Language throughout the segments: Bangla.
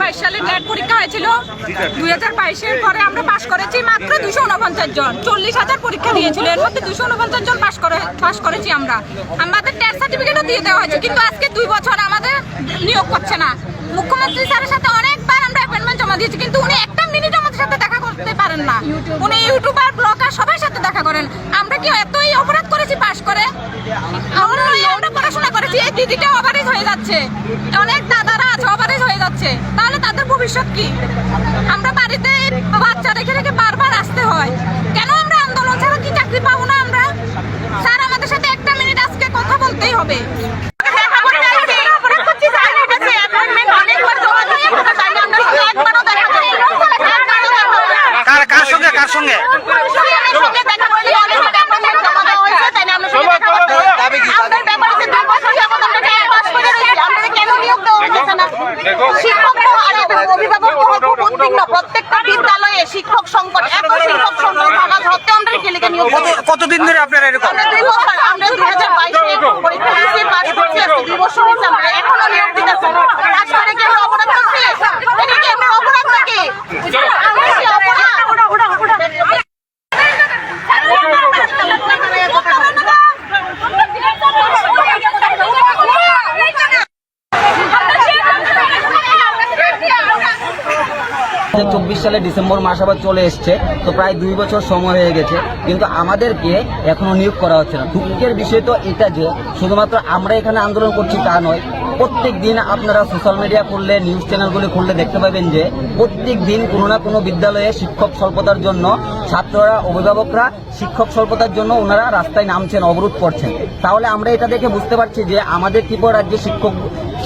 সালে নেট পরীক্ষা হয়েছিল। দুই হাজার বাইশের পরে আমরা পাশ করেছি মাত্র দুশো উনপঞ্চাশ জন। চল্লিশ হাজার পরীক্ষা দিয়েছিল। এর মধ্যে দুশো উনপঞ্চাশ জন পাশ করে পাশ করেছি আমরা। আমাদের টেস্ট সার্টিফিকেটও দিয়ে দেওয়া হয়েছে, কিন্তু আজকে দুই বছর আমাদের নিয়োগ করছে না। মুখ্যমন্ত্রী স্যারের সাথে অনেকবার আমরা অ্যাপয়েন্টমেন্ট জমা দিয়েছি, কিন্তু উনি একটা মিনিট আমাদের সাথে দেখা করতে পারেন না। উনি ইউটিউবার ব্লগার সবার সাথে দেখা করেন আমরা কি এতই অপরাধ করেছি পাশ করে আমরা আমরা করেছি এই দিদিটা ওভারেজ হয়ে যাচ্ছে, অনেক দাদারা আছে ওভারেজ হয়ে যাচ্ছে, তাহলে তাদের ভবিষ্যৎ কি? আমরা বাড়িতে বাচ্চা রেখে রেখে বারবার আসতে হয় কেন আমরা আন্দোলন ছাড়া কি চাকরি পাবো না আমরা স্যার আমাদের সাথে একটা মিনিট আজকে কথা বলতেই হবে কার কার সঙ্গে কার সঙ্গে প্রত্যেকটা বিদ্যালয়ে শিক্ষক সংকট এত শিক্ষক সংকট থাকা সত্ত্বেও আমরা ছেলেকে নিয়োগ কত কতদিন ধরে আপনারা এরকম আমরা দুই বছর আমরা দুই হাজার বাইশে পরীক্ষা দিয়েছি পাশ করছি দুই বছর হয়েছে আমরা এখনও নিয়োগ দিতেছে পাস করে কি আমরা অপরাধ করছি এটা কি আমরা অপরাধ নাকি আমরা কি অপরাধ চব্বিশ সালে ডিসেম্বর মাস আবার চলে এসছে, তো প্রায় দুই বছর সময় হয়ে গেছে, কিন্তু আমাদেরকে এখনও নিয়োগ করা হচ্ছে না। দুঃখের বিষয় তো এটা যে, শুধুমাত্র আমরা এখানে আন্দোলন করছি তা নয় প্রত্যেক দিন আপনারা সোশ্যাল মিডিয়া খুললে নিউজ চ্যানেলগুলি খুললে দেখতে পাবেন যে প্রত্যেক দিন কোনো না কোনো বিদ্যালয়ে শিক্ষক স্বল্পতার জন্য ছাত্ররা, অভিভাবকরা শিক্ষক স্বল্পতার জন্য ওনারা রাস্তায় নামছেন, অবরোধ করছেন। তাহলে আমরা এটা দেখে বুঝতে পারছি যে, আমাদের ত্রিপুরা রাজ্যে শিক্ষক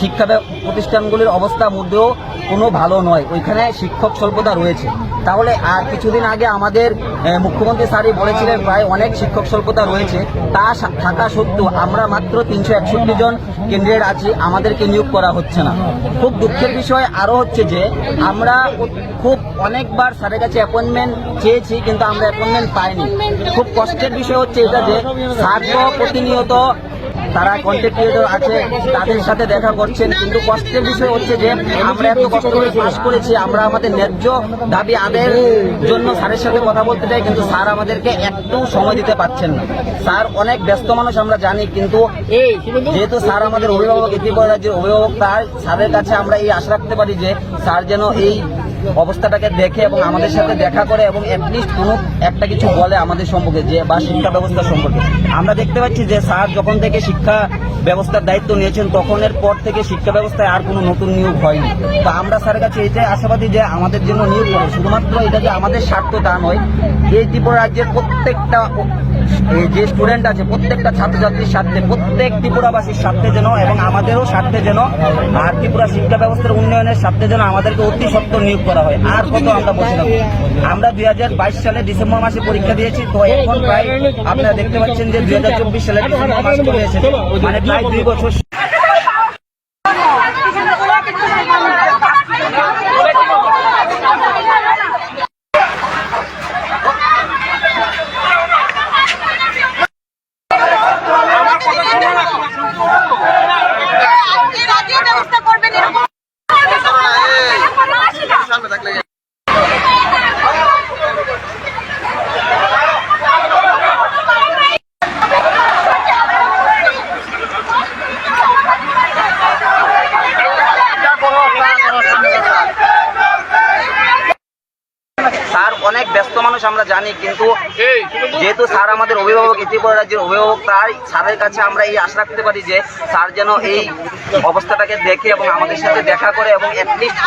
শিক্ষা প্রতিষ্ঠানগুলির অবস্থা মধ্যেও কোনো ভালো নয়। ওইখানে শিক্ষক স্বল্পতা রয়েছে। তাহলে আর কিছুদিন আগে আমাদের মুখ্যমন্ত্রী স্যারই বলেছিলেন, প্রায় অনেক শিক্ষক স্বল্পতা রয়েছে। তা থাকা সত্ত্বেও আমরা মাত্র তিনশো একষট্টি জন কেন্দ্রের আছি, আমাদেরকে নিয়োগ করা হচ্ছে না। খুব দুঃখের বিষয় আরও হচ্ছে যে, আমরা খুব অনেকবার স্যারের কাছে অ্যাপয়েন্টমেন্ট চেয়েছি, কিন্তু আমরা অ্যাপয়েন্টমেন্ট পাইনি। খুব কষ্টের বিষয় হচ্ছে এটা যে, স্যার প্রতিনিয়ত তারা কন্টেন্ট ক্রিয়েটর আছে, তাদের সাথে দেখা করছেন, কিন্তু কষ্টের বিষয় হচ্ছে যে আমরা এত কষ্ট করে পাস করেছি, আমরা আমাদের ন্যায্য দাবি আদায়ের জন্য স্যারের সাথে কথা বলতে চাই, কিন্তু স্যার আমাদেরকে একটু সময় দিতে পারছেন না। স্যার অনেক ব্যস্ত মানুষ আমরা জানি, কিন্তু যেহেতু স্যার আমাদের অভিভাবক ত্রিপুরা রাজ্যের অভিভাবক, তার স্যারের কাছে আমরা এই আশা রাখতে পারি যে স্যার যেন এই অবস্থাটাকে দেখে এবং আমাদের সাথে দেখা করে এবং অ্যাটলিস্ট কোনো একটা কিছু বলে আমাদের সম্পর্কে, যে বা শিক্ষা ব্যবস্থা সম্পর্কে। আমরা দেখতে পাচ্ছি যে স্যার যখন থেকে শিক্ষা ব্যবস্থার দায়িত্ব নিয়েছেন, তখনের পর থেকে শিক্ষা ব্যবস্থায় আর কোনো নতুন নিয়োগ হয়নি। তো আমরা স্যারের কাছে এটাই আশাবাদী যে আমাদের জন্য নিয়োগ করে শুধুমাত্র এটা যে আমাদের স্বার্থ তা নয় এই ত্রিপুরা রাজ্যের প্রত্যেকটা যে স্টুডেন্ট আছে, প্রত্যেকটা ছাত্রছাত্রীর স্বার্থে, প্রত্যেক ত্রিপুরাবাসীর স্বার্থে যেন এবং আমাদেরও স্বার্থে যেন আর ত্রিপুরা শিক্ষা ব্যবস্থার উন্নয়নের স্বার্থে যেন আমাদেরকে অতি সত্ত্বর নিয়োগ করা হয়। আর কত আমরা বসে থাকব আমরা দুই হাজার বাইশ সালে ডিসেম্বর মাসে পরীক্ষা দিয়েছি, তো এখন প্রায় আপনারা দেখতে পাচ্ছেন যে দুই হাজার চব্বিশ সালে ডিসেম্বর মাস চলে এসেছে। মানে প্রায় দুই বছর ব্যস্ত মানুষ আমরা জানি কিন্তু যেহেতু স্যার আমাদের অভিভাবক ত্রিপুরা রাজ্যের অভিভাবক তাই স্যারের কাছে আমরা এই আশা রাখতে পারি যে স্যার যেন এই অবস্থাটাকে দেখে এবং আমাদের সাথে দেখা করে এবং অ্যাটলিস্ট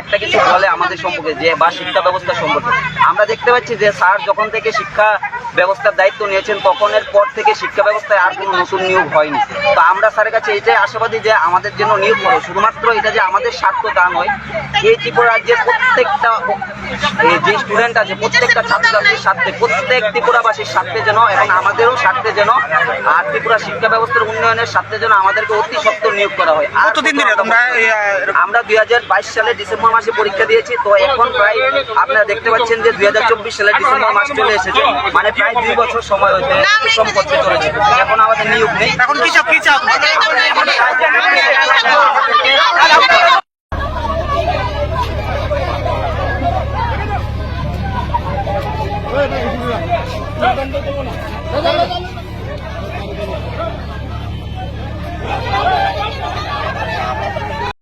একটা কিছু বলে আমাদের সম্পর্কে যে বা শিক্ষা ব্যবস্থা সম্পর্কে। আমরা দেখতে পাচ্ছি যে স্যার যখন থেকে শিক্ষা ব্যবস্থার দায়িত্ব নিয়েছেন তখনের পর থেকে শিক্ষা ব্যবস্থায় আর কোনো নতুন নিয়োগ হয়নি। তো আমরা স্যারের কাছে এটাই আশাবাদী যে আমাদের জন্য নিয়োগ করো। শুধুমাত্র এটা যে আমাদের স্বার্থ তা নয় এই ত্রিপুরা রাজ্যের প্রত্যেকটা এই যে স্টুডেন্ট আছে প্রত্যেকটা ছাত্রছাত্রীর স্বার্থে প্রত্যেক ত্রিপুরাবাসীর স্বার্থে যেন এবং আমাদেরও স্বার্থে যেন আর ত্রিপুরা শিক্ষা ব্যবস্থার উন্নয়নের স্বার্থে যেন আমাদেরকে অতি সত্ত্বর নিয়োগ করা হয়। আর কতদিন ধরে তোমরা এই, আহ, এরকম- সালে ডিসেম্বর মাসে পরীক্ষা দিয়েছি তো এখন প্রায় আপনারা দেখতে পাচ্ছেন যে দুই হাজার চব্বিশ সালে ডিসেম্বর মাস চলে এসেছে। মানে প্রায় দুই বছর সময় হতে শ্রম করতে চলেছে এখন আমাদের নিয়োগ নেই। এখন কি চাপ কি চাপ? দাদা আমাদের